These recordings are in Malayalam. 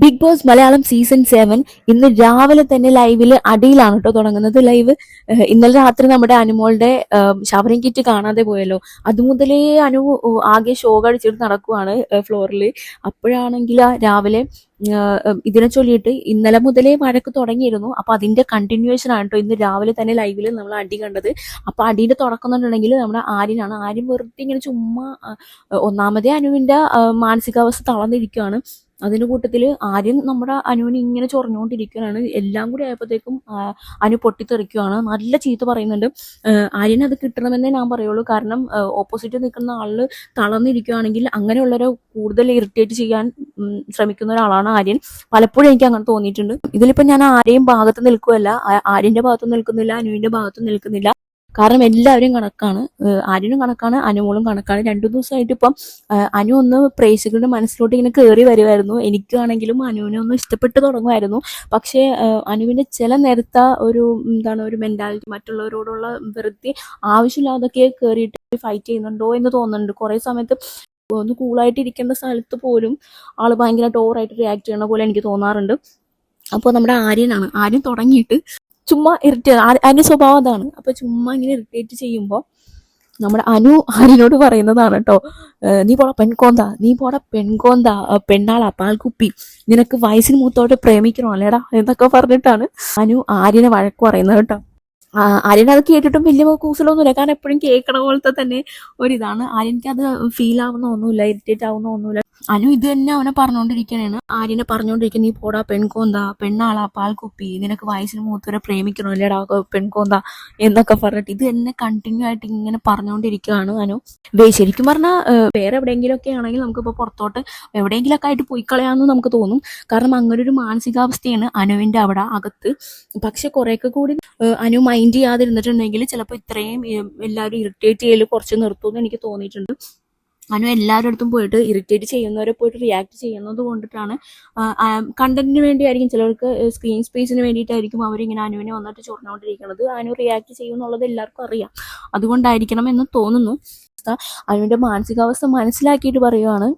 Bigg Boss Malayalam season seven ഇന്ന് രാവിലെ തന്നെ ലൈവിൽ അടിയിലാണ് കേട്ടോ തുടങ്ങുന്നത്. ലൈവ് ഇന്നലെ രാത്രി നമ്മുടെ അനുമോളുടെ ഷവറിംഗ് കിറ്റ് കാണാതെ പോയല്ലോ. അതുമുതലേ അനു ആകെ ഷോ കഴിച്ചിട്ട് നടക്കുവാണ് ഫ്ലോറിൽ അപ്പോഴാണെങ്കിൽ രാവിലെ ഇതിനെ ചൊല്ലിയിട്ട് ഇന്നലെ മുതലേ വഴക്ക് തുടങ്ങിയിരുന്നു. അപ്പൊ അതിന്റെ കണ്ടിന്യൂവേഷൻ ആണ് കേട്ടോ ഇന്ന് രാവിലെ തന്നെ ലൈവിൽ നമ്മൾ അടി കണ്ടത്. അപ്പൊ അടിയുടെ തുടക്കം എന്നുണ്ടെങ്കിൽ നമ്മുടെ ആര്യനാണ്. ആര്യൻ വെറുതെ ഇങ്ങനെ ചുമ്മാ ഒന്നാമതേ അനുവിന്റെ മാനസികാവസ്ഥ തളർന്നിരിക്കുകയാണ് അതിന്റെ കൂട്ടത്തിൽ ആദ്യം നമ്മുടെ അനുവിന് ഇങ്ങനെ ചൊറഞ്ഞുകൊണ്ടിരിക്കുകയാണ്. എല്ലാം കൂടി ആയപ്പോഴത്തേക്കും അനു പൊട്ടിത്തെറിക്കുകയാണ്. നല്ല ചീത്ത പറയുന്നുണ്ട്. ആര്യന് അത് കിട്ടണമെന്നേ ഞാൻ പറയുള്ളൂ. കാരണം ഓപ്പോസിറ്റ് നിൽക്കുന്ന ആളിൽ തളർന്നിരിക്കുകയാണെങ്കിൽ അങ്ങനെയുള്ളവരെ കൂടുതൽ ഇറിറ്റേറ്റ് ചെയ്യാൻ ശ്രമിക്കുന്ന ഒരാളാണ് ആര്യൻ. പലപ്പോഴും എനിക്ക് അങ്ങനെ തോന്നിയിട്ടുണ്ട്. ഇതിലിപ്പോ ഞാൻ ആരെയും ഭാഗത്ത് നിൽക്കുകയല്ല. ആര്യന്റെ ഭാഗത്ത് നിൽക്കുന്നില്ല അനുവിന്റെ ഭാഗത്ത് നിൽക്കുന്നില്ല. കാരണം എല്ലാവരും കണക്കാണ്. അനുനും കണക്കാണ് അനുമോളും കണക്കാണ്. രണ്ടു ദിവസമായിട്ട് ഇപ്പം അനു ഒന്ന് പ്രേക്ഷകരുടെ മനസ്സിലോട്ട് ഇങ്ങനെ കയറി വരുമായിരുന്നു എനിക്കാണെങ്കിലും അനുവിനെ ഒന്ന് ഇഷ്ടപ്പെട്ട് തുടങ്ങുമായിരുന്നു. പക്ഷേ അനുവിന്റെ ചില നേരത്ത ഒരു എന്താണ് ഒരു മെന്റാലിറ്റി മറ്റുള്ളവരോടുള്ള വൃത്തി ആവശ്യമില്ലാതൊക്കെ കയറിയിട്ട് ഫൈറ്റ് ചെയ്യുന്നുണ്ടോ എന്ന് തോന്നുന്നുണ്ട്. കുറെ സമയത്ത് ഒന്ന് കൂളായിട്ട് ഇരിക്കേണ്ട സ്ഥലത്ത് പോലും ആൾ ഭയങ്കരമായിട്ട് ഓവറായിട്ട് റിയാക്ട് ചെയ്യണ പോലെ എനിക്ക് തോന്നാറുണ്ട്. അപ്പോൾ നമ്മുടെ ആര്യനാണ്. ആര്യൻ തുടങ്ങിയിട്ട് ചുമ്മാ ഇറിറ്റേറ്റ് അനു സ്വഭാവം അതാണ്. അപ്പൊ ചുമ്മാ ഇങ്ങനെ ഇറിറ്റേറ്റ് ചെയ്യുമ്പോൾ നമ്മുടെ അനു ആരിനോട് പറയുന്നതാണ് കേട്ടോ നീ പോടാ പെൺകോന്ത. നീ പോടാ പെൺകോന്ത. പെണ്ണാളാ. പാൽക്കുപ്പി നിനക്ക് വയസ്സിന് മൂത്തോട്ട് പ്രേമിക്കണോ അല്ലേടാ? എന്നൊക്കെ പറഞ്ഞിട്ടാണ് അനു ആര്യനെ വഴക്ക് പറയുന്നത് കേട്ടോ ആര്യൻ അത് കേട്ടിട്ടും വലിയ കൂസലൊന്നുമില്ല. കാരണം എപ്പോഴും കേൾക്കണ പോലത്തെ തന്നെ ഒരിതാണ്. ആര്യനിക്ക് അത് ഫീൽ ആവുന്ന ഒന്നുമില്ല ഇറിറ്റേറ്റ് ആവുന്ന ഒന്നുമില്ല. അനു ഇത് തന്നെ അവനെ പറഞ്ഞുകൊണ്ടിരിക്കണേണ് ആര്യനെ പറഞ്ഞുകൊണ്ടിരിക്കുന്ന നീ പോടാ പെൺകോന്താ പെണ്ണാളാ പാൽക്കുപ്പി നിനക്ക് വയസ്സിന് മൂത്തവരെ പ്രേമിക്കണോ? ഇല്ലടാ പെൺകോന്താ എന്നൊക്കെ പറഞ്ഞിട്ട് ഇത് തന്നെ കണ്ടിന്യൂ ആയിട്ട് ഇങ്ങനെ പറഞ്ഞുകൊണ്ടിരിക്കുകയാണ് അനു. വേ ശരിക്കും പറഞ്ഞാൽ വേറെ എവിടെയെങ്കിലും ഒക്കെ ആണെങ്കിൽ നമുക്കിപ്പോൾ പുറത്തോട്ട് എവിടെയെങ്കിലൊക്കെ ആയിട്ട് പോയി കളയാന്ന് നമുക്ക് തോന്നും. കാരണം അങ്ങനെ ഒരു മാനസികാവസ്ഥയാണ് അനുവിന്റെ അവിടെ അകത്ത്. പക്ഷെ കുറേയൊക്കെ കൂടി അനു മൈൻഡ് ചെയ്യാതിരുന്നിട്ടുണ്ടെങ്കിൽ ചിലപ്പോൾ ഇത്രയും എല്ലാവരും ഇറിറ്റേറ്റ് ചെയ്യൽ കുറച്ച് നിർത്തുമെന്ന് എനിക്ക് തോന്നിയിട്ടുണ്ട്. അനു എല്ലാവരുടെ അടുത്തും പോയിട്ട് ഇറിറ്റേറ്റ് ചെയ്യുന്നവരെ പോയിട്ട് റിയാക്ട് ചെയ്യുന്നത് കൊണ്ടിട്ടാണ്. കണ്ടന്റിന് വേണ്ടിയായിരിക്കും ചിലർക്ക് സ്ക്രീൻ സ്പേസിന് വേണ്ടിയിട്ടായിരിക്കും അവരിങ്ങനെ അനുവിനെ വന്നിട്ട് ചൊറിഞ്ഞുകൊണ്ടിരിക്കുന്നത് അനു റിയാക്ട് ചെയ്യും എന്നുള്ളത് എല്ലാവർക്കും അറിയാം. അതുകൊണ്ടായിരിക്കണം എന്ന് തോന്നുന്നു. അനുവിന്റെ മാനസികാവസ്ഥ മനസ്സിലാക്കിയിട്ട് പറയുവാണ്.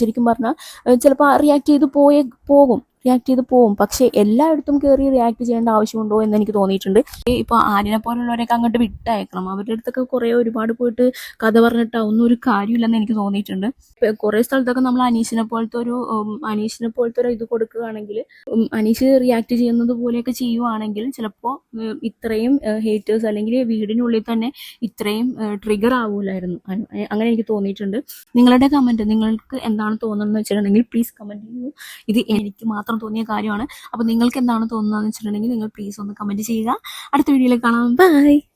ശരിക്കും പറഞ്ഞാൽ ചിലപ്പോൾ റിയാക്ട് ചെയ്ത് പോയേ പോകും. റിയാക്ട് ചെയ്ത് പോകും പക്ഷെ എല്ലായിടത്തും കയറി റിയാക്ട് ചെയ്യേണ്ട ആവശ്യമുണ്ടോ എന്ന് എനിക്ക് തോന്നിയിട്ടുണ്ട്. ഇപ്പൊ ആര്യനെ പോലുള്ളവരെയൊക്കെ അങ്ങോട്ട് വിട്ടയക്കണം. അവരുടെ അടുത്തൊക്കെ കുറെ ഒരുപാട് പോയിട്ട് കഥ പറഞ്ഞിട്ട് ഒന്നും ഒരു കാര്യമില്ലെന്ന് എനിക്ക് തോന്നിയിട്ടുണ്ട്. കുറെ സ്ഥലത്തൊക്കെ നമ്മൾ അനീഷിനെ പോലത്തെ ഒരു അനീഷിനെ പോലത്തെ ഒരു ഇത് കൊടുക്കുകയാണെങ്കിൽ അനീഷ് റിയാക്ട് ചെയ്യുന്നത് പോലെയൊക്കെ ചെയ്യുവാണെങ്കിൽ ചിലപ്പോ ഇത്രയും ഹേറ്റേഴ്സ് അല്ലെങ്കിൽ വീടിനുള്ളിൽ തന്നെ ഇത്രയും ട്രിഗർ ആവൂലായിരുന്നു. അങ്ങനെ എനിക്ക് തോന്നിയിട്ടുണ്ട്. നിങ്ങളുടെ കമന്റ് നിങ്ങൾക്ക് എന്താണ് തോന്നുന്നത് വെച്ചിട്ടുണ്ടെങ്കിൽ പ്ലീസ് കമന്റ് ചെയ്യൂ. ഇത് എനിക്ക് മാത്രം തോന്നിയ കാര്യമാണ്. അപ്പൊ നിങ്ങൾക്ക് എന്താണ് തോന്നുന്നതെന്ന് വെച്ചിട്ടുണ്ടെങ്കിൽ നിങ്ങൾ പ്ലീസ് ഒന്ന് കമന്റ് ചെയ്യുക. അടുത്ത വീഡിയോയിൽ കാണാം. ബൈ